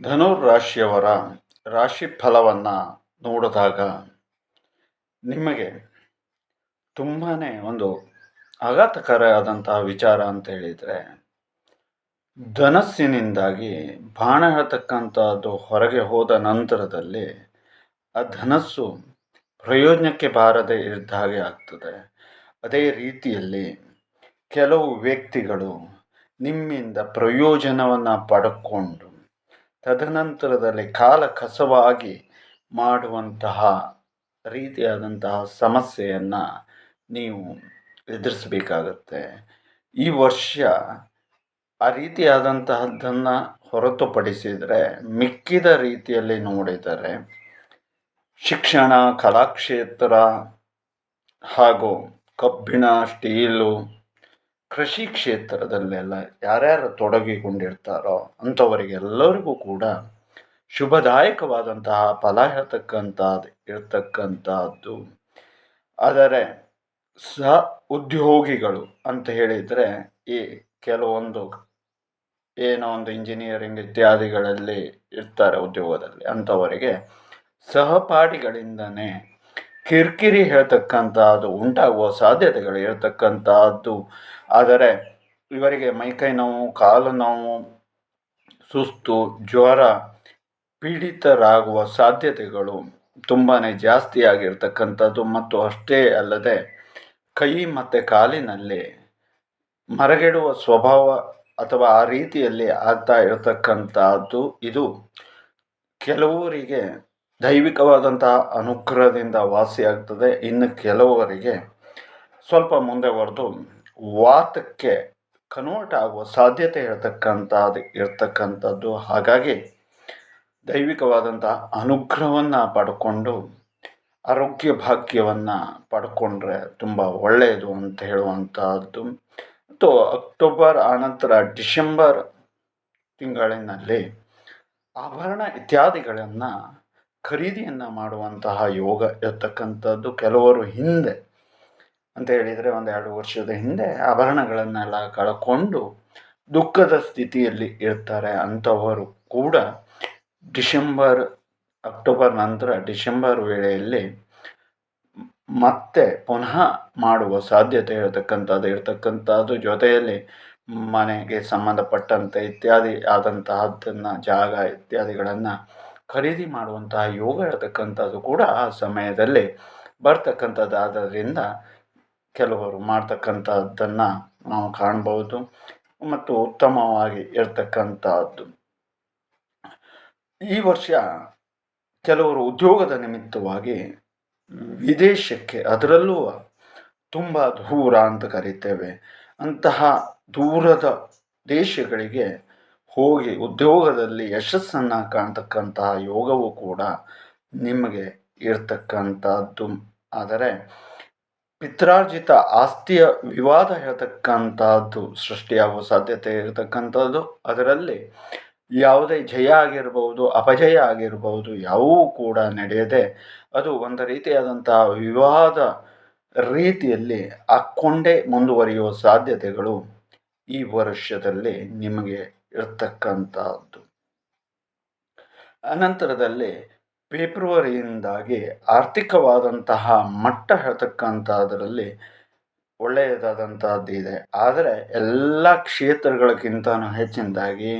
ಧನುರ್ ರಾಶಿಯವರ ರಾಶಿ ಫಲವನ್ನು ನೋಡಿದಾಗ ನಿಮಗೆ ತುಂಬಾ ಒಂದು ಆಘಾತಕರವಾದಂತಹ ವಿಚಾರ ಅಂತ ಹೇಳಿದರೆ, ಧನಸ್ಸಿನಿಂದಾಗಿ ಬಾಣ ಹೇಳ್ತಕ್ಕಂಥದ್ದು ಹೊರಗೆ ಹೋದ ನಂತರದಲ್ಲಿ ಆ ಧನಸ್ಸು ಪ್ರಯೋಜನಕ್ಕೆ ಬಾರದೆ ಇದ್ದ ಹಾಗೆ ಆಗ್ತದೆ. ಅದೇ ರೀತಿಯಲ್ಲಿ ಕೆಲವು ವ್ಯಕ್ತಿಗಳು ನಿಮ್ಮಿಂದ ಪ್ರಯೋಜನವನ್ನು ಪಡ್ಕೊಂಡು ತದನಂತರದಲ್ಲಿ ಕಾಲ ಕಸವಾಗಿ ಮಾಡುವಂತಹ ರೀತಿಯಾದಂತಹ ಸಮಸ್ಯೆಯನ್ನು ನೀವು ಎದುರಿಸಬೇಕಾಗತ್ತೆ. ಈ ವರ್ಷ ಆ ರೀತಿಯಾದಂತಹದ್ದನ್ನು ಹೊರತುಪಡಿಸಿದರೆ ಮಿಕ್ಕಿದ ರೀತಿಯಲ್ಲಿ ನೋಡಿದರೆ ಶಿಕ್ಷಣ, ಕಲಾಕ್ಷೇತ್ರ ಹಾಗೂ ಕಬ್ಬಿಣ, ಸ್ಟೀಲು ಕೃಷಿ ಕ್ಷೇತ್ರದಲ್ಲೆಲ್ಲ ಯಾರ್ಯಾರು ತೊಡಗಿಕೊಂಡಿರ್ತಾರೋ ಅಂಥವರಿಗೆಲ್ಲರಿಗೂ ಕೂಡ ಶುಭದಾಯಕವಾದಂತಹ ಫಲ ಹೇಳ್ತಕ್ಕಂಥದ್ದು ಇರ್ತಕ್ಕಂಥದ್ದು. ಆದರೆ ಸ ಉದ್ಯೋಗಿಗಳು ಅಂತ ಹೇಳಿದರೆ ಈ ಕೆಲವೊಂದು ಏನೋ ಒಂದು ಇಂಜಿನಿಯರಿಂಗ್ ಇತ್ಯಾದಿಗಳಲ್ಲಿ ಇರ್ತಾರೆ ಉದ್ಯೋಗದಲ್ಲಿ ಅಂಥವರಿಗೆ ಸಹಪಾಠಿಗಳಿಂದನೇ ಕಿರಿಕಿರಿ ಹೇಳ್ತಕ್ಕಂಥದ್ದು ಉಂಟಾಗುವ ಸಾಧ್ಯತೆಗಳು ಇರತಕ್ಕಂಥದ್ದು ಆದರೆ, ಇವರಿಗೆ ಮೈಕೈ ನೋವು, ಕಾಲು ನೋವು, ಸುಸ್ತು, ಜ್ವರ ಪೀಡಿತರಾಗುವ ಸಾಧ್ಯತೆಗಳು ತುಂಬಾ ಜಾಸ್ತಿಯಾಗಿರ್ತಕ್ಕಂಥದ್ದು. ಮತ್ತು ಅಷ್ಟೇ ಅಲ್ಲದೆ, ಕೈ ಮತ್ತು ಕಾಲಿನಲ್ಲಿ ಮರಗೆಡುವ ಸ್ವಭಾವ ಅಥವಾ ಆ ರೀತಿಯಲ್ಲಿ ಆಗ್ತಾ ಇರತಕ್ಕಂಥದ್ದು. ಇದು ಕೆಲವರಿಗೆ ದೈವಿಕವಾದಂತಹ ಅನುಗ್ರಹದಿಂದ ವಾಸಿಯಾಗ್ತದೆ. ಇನ್ನು ಕೆಲವರಿಗೆ ಸ್ವಲ್ಪ ಮುಂದೆ ಬರೆದು ವಾತಕ್ಕೆ ಕನ್ವರ್ಟ್ ಆಗುವ ಸಾಧ್ಯತೆ ಇರತಕ್ಕಂಥದ್ದು ಇರ್ತಕ್ಕಂಥದ್ದು. ಹಾಗಾಗಿ ದೈವಿಕವಾದಂಥ ಅನುಗ್ರಹವನ್ನು ಪಡ್ಕೊಂಡು, ಆರೋಗ್ಯ ಭಾಗ್ಯವನ್ನು ಪಡ್ಕೊಂಡ್ರೆ ತುಂಬ ಒಳ್ಳೆಯದು ಅಂತ ಹೇಳುವಂಥದ್ದು. ಮತ್ತು ಅಕ್ಟೋಬರ್ ಆನಂತರ ಡಿಸೆಂಬರ್ ತಿಂಗಳಿನಲ್ಲಿ ಆಭರಣ ಇತ್ಯಾದಿಗಳನ್ನು ಖರೀದಿಯನ್ನು ಮಾಡುವಂತಹ ಯೋಗ ಇರ್ತಕ್ಕಂಥದ್ದು ಕೆಲವರು ಹಿಂದೆ ಅಂತ ಹೇಳಿದರೆ ಒಂದು ಎರಡು ವರ್ಷದ ಹಿಂದೆ ಆಭರಣಗಳನ್ನೆಲ್ಲ ಕಳ್ಕೊಂಡು ದುಃಖದ ಸ್ಥಿತಿಯಲ್ಲಿ ಇರ್ತಾರೆ ಅಂಥವರು ಕೂಡ ಡಿಸೆಂಬರ್, ಅಕ್ಟೋಬರ್ ನಂತರ ಡಿಸೆಂಬರ್ ವೇಳೆಯಲ್ಲಿ ಮತ್ತೆ ಪುನಃ ಮಾಡುವ ಸಾಧ್ಯತೆ ಇರತಕ್ಕಂಥದ್ದು ಇರತಕ್ಕಂಥದ್ದು ಜೊತೆಯಲ್ಲಿ ಮನೆಗೆ ಸಂಬಂಧಪಟ್ಟಂತೆ ಇತ್ಯಾದಿ ಆದಂತಹದ್ದನ್ನು ಜಾಗ ಇತ್ಯಾದಿಗಳನ್ನು ಖರೀದಿ ಮಾಡುವಂತಹ ಯೋಗ ಇರತಕ್ಕಂಥದ್ದು ಕೂಡ ಆ ಸಮಯದಲ್ಲಿ ಬರ್ತಕ್ಕಂಥದ್ದಾದ್ದರಿಂದ ಕೆಲವರು ಮಾಡ್ತಕ್ಕಂಥದ್ದನ್ನು ನಾವು ಕಾಣ್ಬೋದು ಮತ್ತು ಉತ್ತಮವಾಗಿ ಇರ್ತಕ್ಕಂಥದ್ದು. ಈ ವರ್ಷ ಕೆಲವರು ಉದ್ಯೋಗದ ನಿಮಿತ್ತವಾಗಿ ವಿದೇಶಕ್ಕೆ ಅದರಲ್ಲೂ ತುಂಬ ದೂರ ಅಂತ ಕರಿತೇವೆ. ಅಂತಹ ದೂರದ ದೇಶಗಳಿಗೆ ಹೋಗಿ ಉದ್ಯೋಗದಲ್ಲಿ ಯಶಸ್ಸನ್ನು ಕಾಣ್ತಕ್ಕಂತಹ ಯೋಗವು ಕೂಡ ನಿಮಗೆ ಇರ್ತಕ್ಕಂಥದ್ದು. ಆದರೆ ಪಿತ್ರಾರ್ಜಿತ ಆಸ್ತಿಯ ವಿವಾದ ಹೇಳ್ತಕ್ಕಂಥದ್ದು ಸೃಷ್ಟಿಯಾಗುವ ಸಾಧ್ಯತೆ ಇರತಕ್ಕಂಥದ್ದು. ಅದರಲ್ಲಿ ಯಾವುದೇ ಜಯ ಆಗಿರ್ಬೋದು, ಅಪಜಯ ಆಗಿರಬಹುದು ಯಾವುವೂ ಕೂಡ ನಡೆಯದೆ ಅದು ಒಂದು ರೀತಿಯಾದಂತಹ ವಿವಾದ ರೀತಿಯಲ್ಲಿ ಹಾಕ್ಕೊಂಡೇ ಮುಂದುವರಿಯುವ ಸಾಧ್ಯತೆಗಳು ಈ ವರ್ಷದಲ್ಲಿ ನಿಮಗೆ ಇರ್ತಕ್ಕಂಥದ್ದು ಅನಂತರದಲ್ಲಿ ಫೆಬ್ರವರಿಯಿಂದಾಗಿ ಆರ್ಥಿಕವಾದಂತಹ ಮಟ್ಟ ಹೇಳ್ತಕ್ಕಂಥದ್ರಲ್ಲಿ ಒಳ್ಳೆಯದಾದಂಥದ್ದು ಇದೆ. ಆದರೆ ಎಲ್ಲ ಕ್ಷೇತ್ರಗಳಿಗಿಂತ ಹೆಚ್ಚಿನದಾಗಿ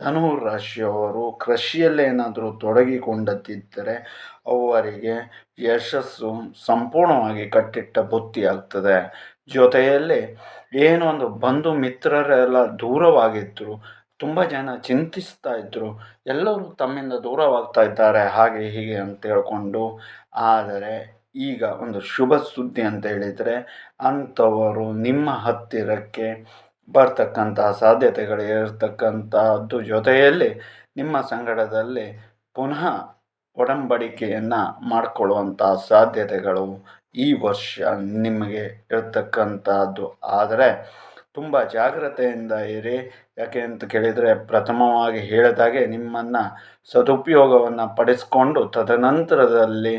ಧನು ರಾಶಿಯವರು ಕೃಷಿಯಲ್ಲೇನಾದರೂ ತೊಡಗಿಕೊಂಡದ್ದಿದ್ದರೆ ಅವರಿಗೆ ಯಶಸ್ಸು ಸಂಪೂರ್ಣವಾಗಿ ಕಟ್ಟಿಟ್ಟ ಬುತ್ತಿಯಾಗ್ತದೆ. ಜೊತೆಯಲ್ಲಿ ಏನೊಂದು ಬಂಧು ಮಿತ್ರರೆಲ್ಲ ದೂರವಾಗಿದ್ದರು ತುಂಬ ಜನ ಚಿಂತಿಸ್ತಾ ಇದ್ದರು ಎಲ್ಲರೂ ತಮ್ಮಿಂದ ದೂರವಾಗ್ತಾ ಇದ್ದಾರೆ, ಹಾಗೆ ಹೀಗೆ ಅಂತ ಹೇಳ್ಕೊಂಡು. ಆದರೆ ಈಗ ಒಂದು ಶುಭ ಸುದ್ದಿ ಅಂತ ಹೇಳಿದರೆ, ಅಂಥವರು ನಿಮ್ಮ ಹತ್ತಿರಕ್ಕೆ ಬರ್ತಕ್ಕಂತಹ ಸಾಧ್ಯತೆಗಳು ಇರತಕ್ಕಂಥದ್ದು ಜೊತೆಯಲ್ಲಿ ನಿಮ್ಮ ಸಂಗಡದಲ್ಲಿ ಪುನಃ ಒಡಂಬಡಿಕೆಯನ್ನು ಮಾಡಿಕೊಳ್ಳುವಂಥ ಸಾಧ್ಯತೆಗಳು ಈ ವರ್ಷ ನಿಮಗೆ ಇರತಕ್ಕಂಥದ್ದು. ಆದರೆ ತುಂಬ ಜಾಗ್ರತೆಯಿಂದ ಇರಿ. ಯಾಕೆ ಅಂತ ಕೇಳಿದರೆ ಪ್ರಥಮವಾಗಿ ಹೇಳಿದಾಗೆ ನಿಮ್ಮನ್ನು ಸದುಪಯೋಗವನ್ನು ಪಡಿಸಿಕೊಂಡು ತದನಂತರದಲ್ಲಿ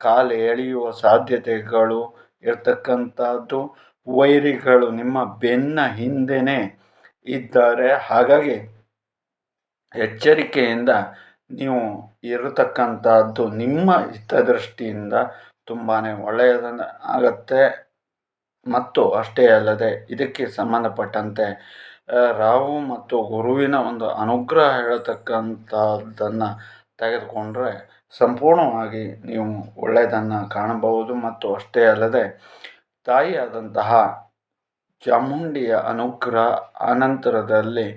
ಕಾಲು ಎಳೆಯುವ ಸಾಧ್ಯತೆಗಳು ಇರ್ತಕ್ಕಂಥದ್ದು. ವೈರಿಗಳು ನಿಮ್ಮ ಬೆನ್ನ ಹಿಂದೆಯೇ ಇದ್ದಾರೆ. ಹಾಗಾಗಿ ಎಚ್ಚರಿಕೆಯಿಂದ ನೀವು ಇರತಕ್ಕಂಥದ್ದು ನಿಮ್ಮ ಹಿತದೃಷ್ಟಿಯಿಂದ ತುಂಬಾ ಒಳ್ಳೆಯದನ್ನು ಆಗತ್ತೆ. ಮತ್ತು ಅಷ್ಟೇ ಅಲ್ಲದೆ ಇದಕ್ಕೆ ಸಂಬಂಧಪಟ್ಟಂತೆ ರಾಹು ಮತ್ತು ಗುರುವಿನ ಒಂದು ಅನುಗ್ರಹ ಹೇಳತಕ್ಕಂಥದ್ದನ್ನು ತೆಗೆದುಕೊಂಡ್ರೆ ಸಂಪೂರ್ಣವಾಗಿ ನೀವು ಒಳ್ಳೆಯದನ್ನು ಕಾಣಬಹುದು. ಮತ್ತು ಅಷ್ಟೇ ಅಲ್ಲದೆ ತಾಯಿಯಾದಂತಹ ಚಾಮುಂಡಿಯ ಅನುಗ್ರಹ, ಅನಂತರದಲ್ಲಿ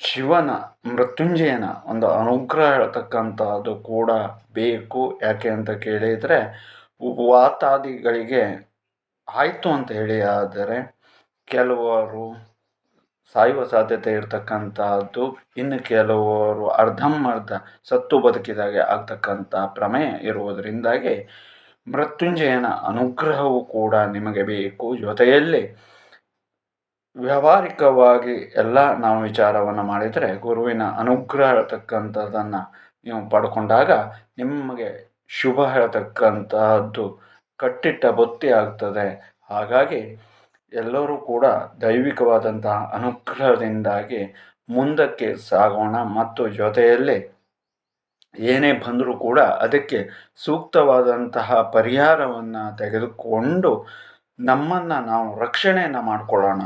ಶಿವನ ಮೃತ್ಯುಂಜಯನ ಒಂದು ಅನುಗ್ರಹ ಹೇಳ್ತಕ್ಕಂಥದ್ದು ಕೂಡ ಬೇಕು. ಯಾಕೆ ಅಂತ ಕೇಳಿದರೆ ವಾತಾದಿಗಳಿಗೆ ಆಯಿತು ಅಂತ ಹೇಳಿ, ಆದರೆ ಕೆಲವರು ಸಾಯುವ ಸಾಧ್ಯತೆ ಇರತಕ್ಕಂಥದ್ದು, ಇನ್ನು ಕೆಲವರು ಅರ್ಧಂಬರ್ಧ ಸತ್ತು ಬದುಕಿದಾಗೆ ಆಗ್ತಕ್ಕಂಥ ಪ್ರಮೇಯ ಇರುವುದರಿಂದಾಗಿ ಮೃತ್ಯುಂಜಯನ ಅನುಗ್ರಹವು ಕೂಡ ನಿಮಗೆ ಬೇಕು. ಜೊತೆಯಲ್ಲಿ ವ್ಯಾವಹಾರಿಕವಾಗಿ ಎಲ್ಲ ನಾವು ವಿಚಾರವನ್ನು ಮಾಡಿದರೆ, ಗುರುವಿನ ಅನುಗ್ರಹ ಇರತಕ್ಕಂಥದ್ದನ್ನು ನೀವು ಪಡ್ಕೊಂಡಾಗ ನಿಮಗೆ ಶುಭ ಹೇಳ್ತಕ್ಕಂತಹದ್ದು ಕಟ್ಟಿಟ್ಟ ಬುತ್ತಿ ಆಗ್ತದೆ. ಹಾಗಾಗಿ ಎಲ್ಲರೂ ಕೂಡ ದೈವಿಕವಾದಂತಹ ಅನುಗ್ರಹದಿಂದಾಗಿ ಮುಂದಕ್ಕೆ ಸಾಗೋಣ. ಮತ್ತು ಜೊತೆಯಲ್ಲಿ ಏನೇ ಬಂದರೂ ಕೂಡ ಅದಕ್ಕೆ ಸೂಕ್ತವಾದಂತಹ ಪರಿಹಾರವನ್ನು ತೆಗೆದುಕೊಂಡು ನಮ್ಮನ್ನು ನಾವು ರಕ್ಷಣೆಯನ್ನು ಮಾಡಿಕೊಳ್ಳೋಣ.